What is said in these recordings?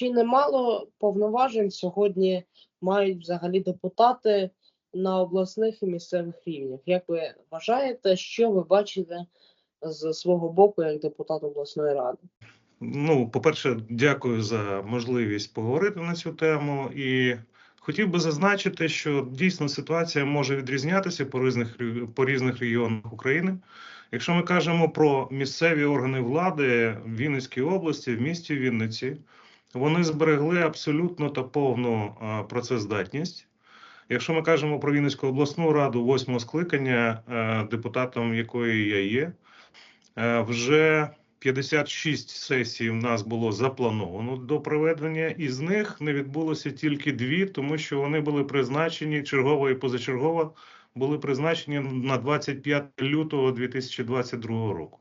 чи немало повноважень сьогодні мають взагалі депутати на обласних і місцевих рівнях? Як ви вважаєте, що ви бачите з свого боку як депутат обласної ради? Ну, по-перше, дякую за можливість поговорити на цю тему. І хотів би зазначити, що дійсно ситуація може відрізнятися по різних по різних регіонах України. Якщо ми кажемо про місцеві органи влади в Вінницькій області, в місті Вінниці, вони зберегли абсолютно та повну працездатність. Якщо ми кажемо про Вінницьку обласну раду восьмого скликання, депутатом якої я є, вже 56 сесій в нас було заплановано до проведення, і з них не відбулося тільки дві, тому що вони були призначені чергово і позачергово були призначені на 25 лютого 2022 року.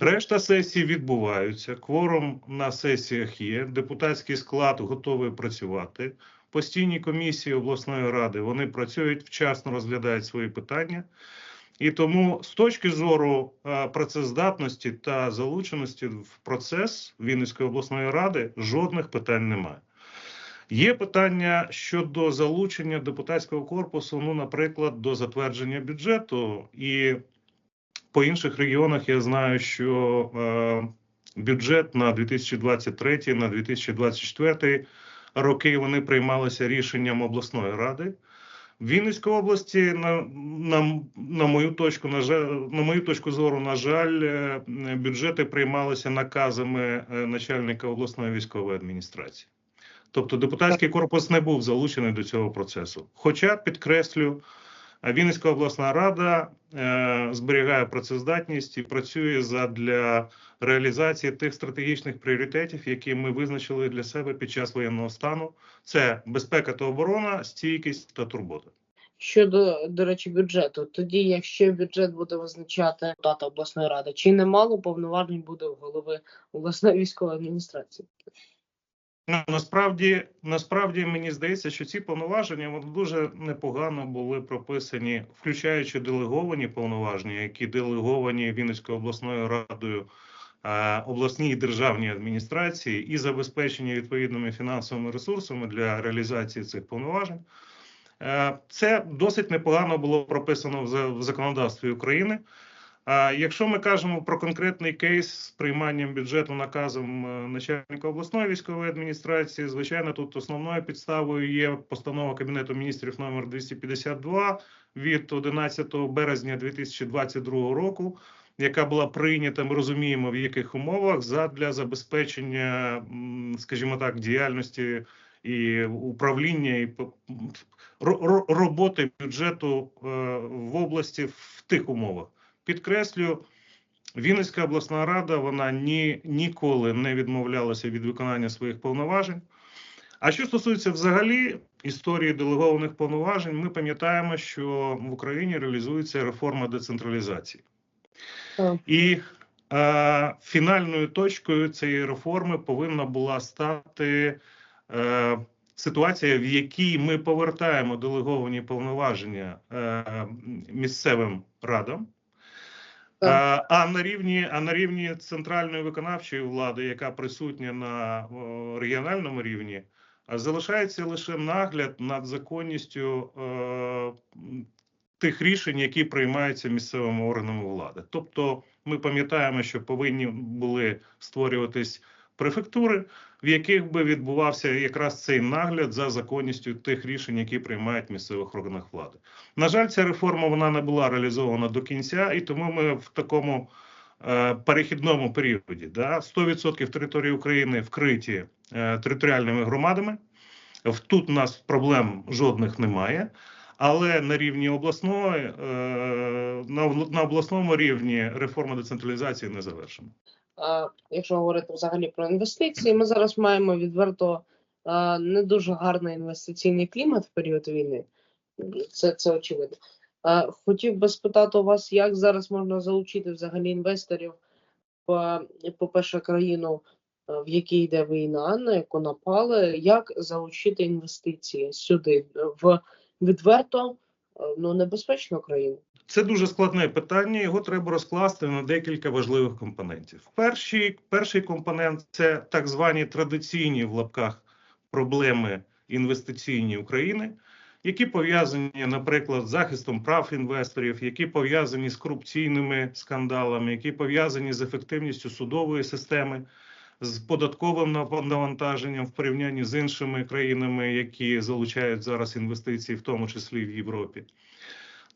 Решта сесій відбуваються. Кворум на сесіях є. Депутатський склад готовий працювати. Постійні комісії обласної ради вони працюють вчасно розглядають свої питання. І тому з точки зору е, працездатності та залученості в процес Вінницької обласної ради жодних питань немає. Є питання щодо залучення депутатського корпусу, ну, наприклад, до затвердження бюджету. І по інших регіонах я знаю, що е, бюджет на 2023, на 2024 роки вони приймалися рішенням обласної ради. В Вінницькій області, на, на, на мою точку, на жаль, на мою точку зору, на жаль, е, бюджети приймалися наказами е, начальника обласної військової адміністрації. Тобто депутатський корпус не був залучений до цього процесу. Хоча підкреслю, Вінницька обласна рада е, зберігає працездатність і працює задля реалізації тих стратегічних пріоритетів, які ми визначили для себе під час воєнного стану. Це безпека та оборона, стійкість та турбота. Щодо, до речі, бюджету, тоді, якщо бюджет буде визначати депутата обласної ради, чи немало повноважень буде у голови обласної військової адміністрації? Ну, насправді, насправді мені здається, що ці повноваження вони дуже непогано були прописані, включаючи делеговані повноваження, які делеговані Вінницькою обласною радою е, обласній державній адміністрації і забезпечені відповідними фінансовими ресурсами для реалізації цих повноважень. Е, Це досить непогано було прописано в законодавстві України. А якщо ми кажемо про конкретний кейс з прийманням бюджету наказом е, начальника обласної військової адміністрації, звичайно, тут основною підставою є постанова Кабінету міністрів номер 252 від 11 березня 2022 року, яка була прийнята. Ми розуміємо в яких умовах задля забезпечення, скажімо так, діяльності і управління і роботи бюджету е, в області в тих умовах. Підкреслю, Вінницька обласна рада вона ні, ніколи не відмовлялася від виконання своїх повноважень. А що стосується взагалі історії делегованих повноважень, ми пам'ятаємо, що в Україні реалізується реформа децентралізації. Так. І е, фінальною точкою цієї реформи повинна була стати е, ситуація, в якій ми повертаємо делеговані повноваження е, місцевим радам. А, на рівні, а на рівні центральної виконавчої влади, яка присутня на регіональному рівні, залишається лише нагляд над законністю е, тих рішень, які приймаються місцевими органами влади. Тобто, ми пам'ятаємо, що повинні були створюватись префектури, в яких би відбувався якраз цей нагляд за законністю тих рішень, які приймають місцевих органах влади. На жаль, ця реформа вона не була реалізована до кінця, і тому ми в такому е, перехідному періоді. Да? 100% території України вкриті е, територіальними громадами. Тут у нас проблем жодних немає. Але на рівні обласної, е, на, обл- на обласному рівні реформа децентралізації не завершена. Якщо говорити взагалі про інвестиції, ми зараз маємо відверто не дуже гарний інвестиційний клімат в період війни. Це, це очевидно. Хотів би спитати у вас, як зараз можна залучити взагалі інвесторів в, по-перше, країну, в якій йде війна, на яку напали, як залучити інвестиції сюди, в відверто ну, небезпечну країну? Це дуже складне питання. Його треба розкласти на декілька важливих компонентів. Перший, перший компонент це так звані традиційні в лапках проблеми інвестиційні України, які пов'язані, наприклад, з захистом прав інвесторів, які пов'язані з корупційними скандалами, які пов'язані з ефективністю судової системи, з податковим нав- навантаженням в порівнянні з іншими країнами, які залучають зараз інвестиції, в тому числі в Європі.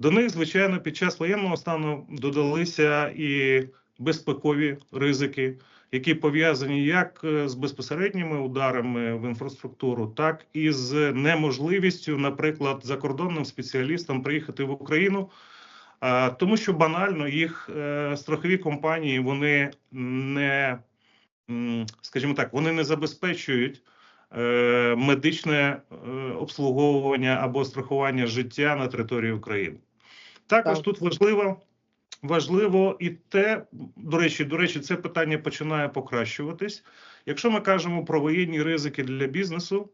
До них, звичайно, під час воєнного стану додалися і безпекові ризики, які пов'язані як е, з безпосередніми ударами в інфраструктуру, так і з неможливістю, наприклад, закордонним спеціалістам приїхати в Україну, тому що банально їх е, страхові компанії вони не, скажімо так, вони не забезпечують. е, Медичне обслуговування або страхування життя на території України також Так. тут важливо важливо і те, до речі, до речі, це питання починає покращуватись. Якщо ми кажемо про воєнні ризики для бізнесу,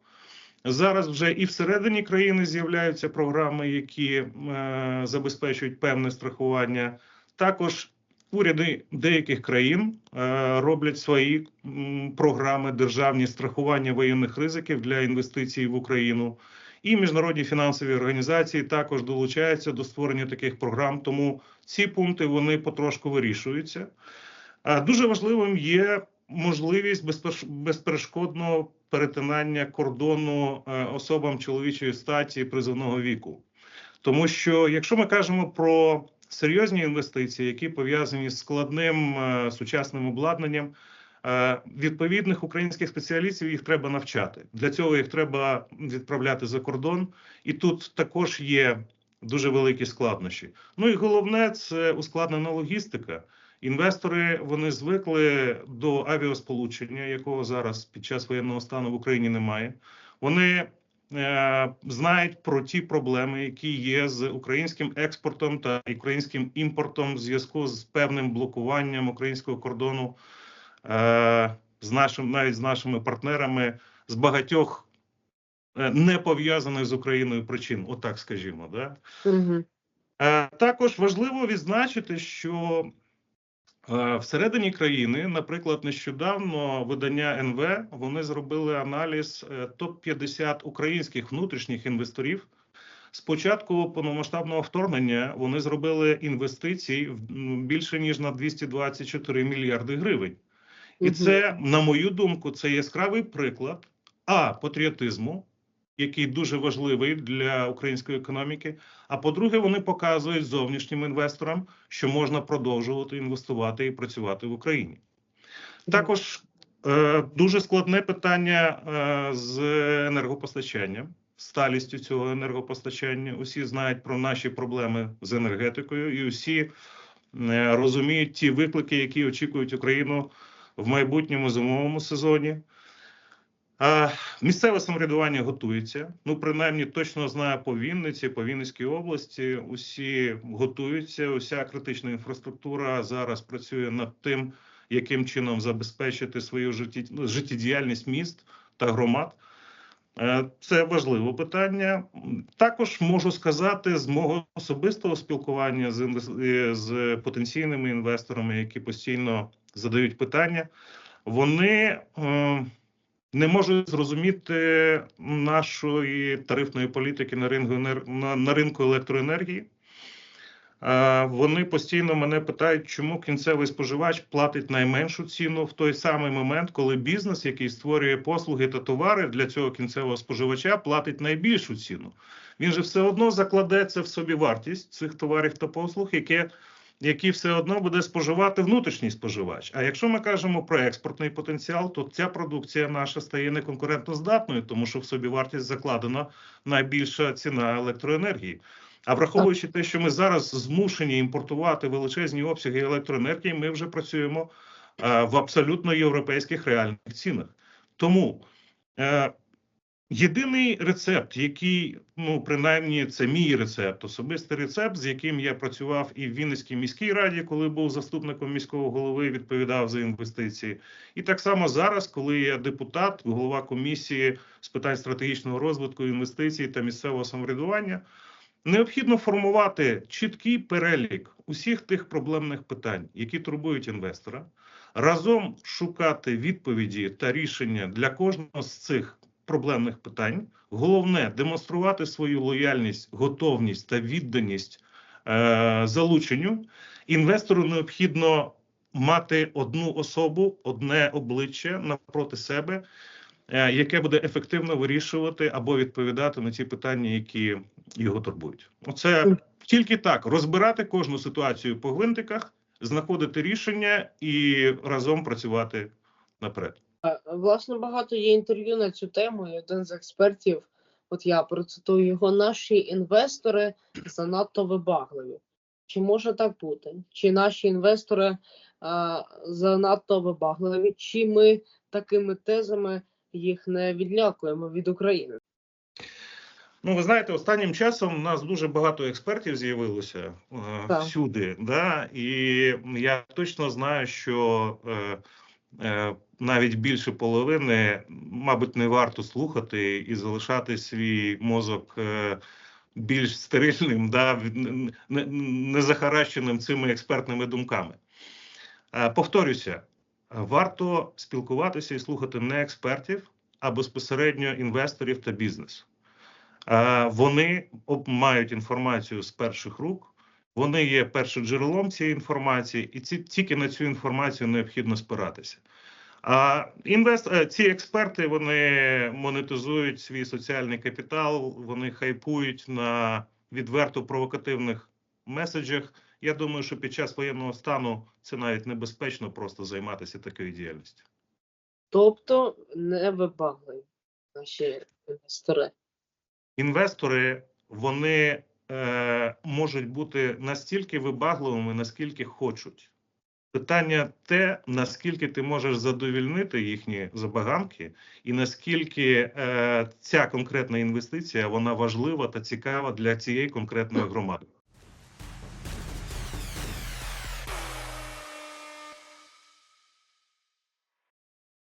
зараз вже і всередині країни з'являються програми, які е, забезпечують певне страхування. Також уряди деяких країн е, роблять свої м, програми державні страхування воєнних ризиків для інвестицій в Україну. І міжнародні фінансові організації також долучаються до створення таких програм. Тому ці пункти вони потрошку вирішуються. Дуже важливим є можливість безпереш- безперешкодного перетинання кордону е, особам чоловічої статі призовного віку. Тому що, якщо ми кажемо про серйозні інвестиції, які пов'язані з складним е, сучасним обладнанням, відповідних українських спеціалістів їх треба навчати. Для цього їх треба відправляти за кордон, і тут також є дуже великі складнощі. Ну і головне це ускладнена логістика. Інвестори вони звикли до авіасполучення, якого зараз під час воєнного стану в Україні немає. Вони е, знають про ті проблеми, які є з українським експортом та українським імпортом в зв'язку з певним блокуванням українського кордону е, з нашим, навіть з нашими партнерами з багатьох е, не пов'язаних з Україною причин, отак скажімо, да. Угу. Е, Також важливо відзначити, що е, всередині країни, наприклад, нещодавно видання НВ вони зробили аналіз топ 50 українських внутрішніх інвесторів. З початку повномасштабного вторгнення вони зробили інвестицій більше ніж на 224 мільярди гривень. І це, на мою думку, це яскравий приклад а патріотизму, який дуже важливий для української економіки. А по-друге, вони показують зовнішнім інвесторам, що можна продовжувати інвестувати і працювати в Україні. Також е, дуже складне питання е, з енергопостачанням, сталістю цього енергопостачання. Усі знають про наші проблеми з енергетикою, і усі е, розуміють ті виклики, які очікують Україну в майбутньому зимовому сезоні. А, місцеве самоврядування готується. Ну, принаймні, точно знаю по Вінниці, по Вінницькій області. Усі готуються. Уся критична інфраструктура зараз працює над тим, яким чином забезпечити свою життєдіяльність міст та громад. Е, Це важливе питання. Також можу сказати з мого особистого спілкування з, з потенційними інвесторами, які постійно задають питання. Вони е, не можуть зрозуміти нашої тарифної політики на ринку на, на ринку електроенергії. Е, Вони постійно мене питають, чому кінцевий споживач платить найменшу ціну в той самий момент, коли бізнес, який створює послуги та товари для цього кінцевого споживача, платить найбільшу ціну. Він же все одно закладеться в собі вартість цих товарів та послуг, яке які все одно буде споживати внутрішній споживач. А якщо ми кажемо про експортний потенціал, то ця продукція наша стає неконкурентоздатною, тому що в собі вартість закладена найбільша ціна електроенергії. А враховуючи те, що ми зараз змушені імпортувати величезні обсяги електроенергії, ми вже працюємо е, в абсолютно європейських реальних цінах. Тому е, єдиний рецепт, який, ну принаймні, це мій рецепт, особистий рецепт, з яким я працював і в Вінницькій міській раді, коли був заступником міського голови, відповідав за інвестиції, і так само зараз, коли я депутат, голова комісії з питань стратегічного розвитку, інвестицій та місцевого самоврядування. Необхідно формувати чіткий перелік усіх тих проблемних питань, які турбують інвестора, разом шукати відповіді та рішення для кожного з цих проблемних питань. Головне демонструвати свою лояльність, готовність та відданість е, залученню. Інвестору необхідно мати одну особу, одне обличчя навпроти себе, е, яке буде ефективно вирішувати або відповідати на ті питання, які його турбують. Оце тільки так розбирати кожну ситуацію по гвинтиках, знаходити рішення і разом працювати наперед. Е, Власне, багато є інтерв'ю на цю тему, і один з експертів, от я процитую його, наші інвестори занадто вибагливі. Чи може так бути? Чи наші інвестори е, занадто вибагливі, чи ми такими тезами їх не відлякуємо від України? Ну, ви знаєте, останнім часом у нас дуже багато експертів з'явилося е, всюди, да? і я точно знаю, що е, навіть більше половини, мабуть, не варто слухати і залишати свій мозок е, більш стерильним, да? не, захаращеним цими експертними думками. Е, повторюся, варто спілкуватися і слухати не експертів, а безпосередньо інвесторів та бізнесу. Е, Вони мають інформацію з перших рук, вони є першоджерелом цієї інформації, і ці, тільки на цю інформацію необхідно спиратися. А інвест, е, ці експерти вони монетизують свій соціальний капітал, вони хайпують на відверто провокативних меседжах. Я думаю, що під час воєнного стану це навіть небезпечно просто займатися такою діяльністю. Тобто не вибагливі наші інвестори. інвестори вони е, можуть бути настільки вибагливими, наскільки хочуть. Питання те, наскільки ти можеш задовільнити їхні забаганки, і наскільки е, ця конкретна інвестиція вона важлива та цікава для цієї конкретної громади.